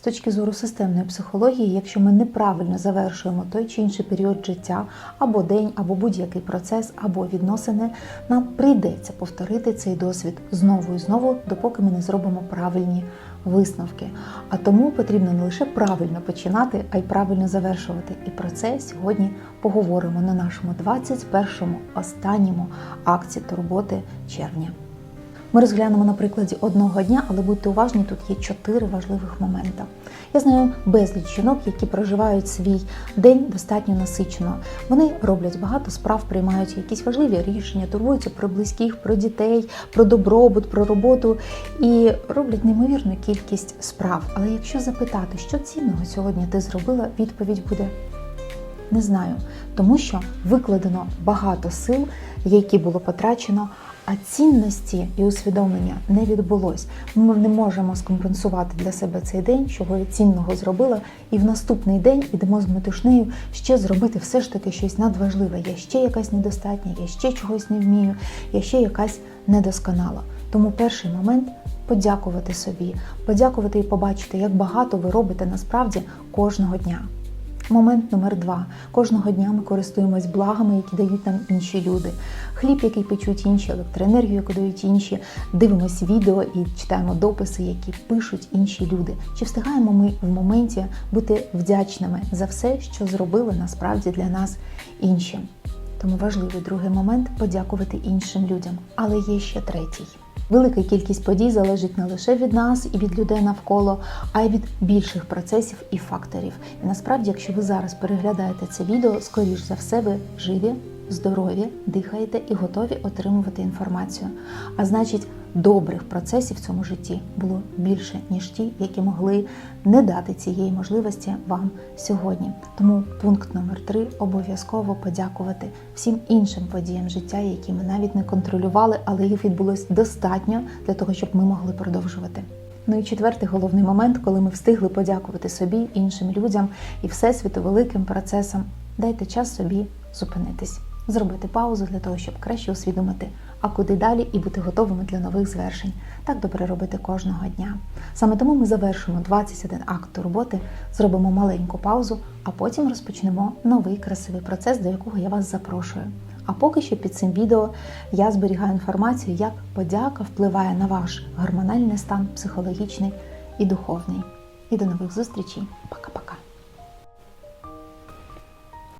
З точки зору системної психології, якщо ми неправильно завершуємо той чи інший період життя, або день, або будь-який процес, або відносини, нам прийдеться повторити цей досвід знову і знову, допоки ми не зробимо правильні висновки. А тому потрібно не лише правильно починати, а й правильно завершувати. І про це сьогодні поговоримо на нашому 21-му останньому акції турботи червня. Ми розглянемо на прикладі одного дня, але будьте уважні, тут є чотири важливих моменти. Я знаю безліч жінок, які проживають свій день достатньо насичено. Вони роблять багато справ, приймають якісь важливі рішення, турбуються про близьких, про дітей, про добробут, про роботу і роблять неймовірну кількість справ. Але якщо запитати, що цінного сьогодні ти зробила, відповідь буде не знаю, тому що викладено багато сил, які було потрачено, а цінності і усвідомлення не відбулось. Ми не можемо скомпенсувати для себе цей день, чого я цінного зробила, і в наступний день ідемо з метушнею ще зробити все ж таки щось надважливе. Я ще якась недостатня, я ще чогось не вмію, я ще якась недосконала. Тому перший момент подякувати собі, подякувати і побачити, як багато ви робите насправді кожного дня. Момент номер два. Кожного дня ми користуємось благами, які дають нам інші люди. Хліб, який печуть інші, електроенергію, яку дають інші, дивимось відео і читаємо дописи, які пишуть інші люди. Чи встигаємо ми в моменті бути вдячними за все, що зробили насправді для нас інші? Тому важливий другий момент подякувати іншим людям. Але є ще третій. Велика кількість подій залежить не лише від нас і від людей навколо, а й від більших процесів і факторів. І насправді, якщо ви зараз переглядаєте це відео, скоріш за все, ви живі, здорові, дихаєте і готові отримувати інформацію. А значить, добрих процесів в цьому житті було більше, ніж ті, які могли не дати цієї можливості вам сьогодні. Тому пункт номер три обов'язково подякувати всім іншим подіям життя, які ми навіть не контролювали, але їх відбулось достатньо для того, щоб ми могли продовжувати. Ну і четвертий головний момент, коли ми встигли подякувати собі, іншим людям і всесвіту великим процесам, дайте час собі зупинитись, зробити паузу для того, щоб краще усвідомити, а куди далі і бути готовими для нових звершень. Так добре робити кожного дня. Саме тому ми завершимо 21 акт турботи, зробимо маленьку паузу, а потім розпочнемо новий красивий процес, до якого я вас запрошую. А поки що під цим відео я зберігаю інформацію, як подяка впливає на ваш гормональний стан, психологічний і духовний. І до нових зустрічей. Пока-пока.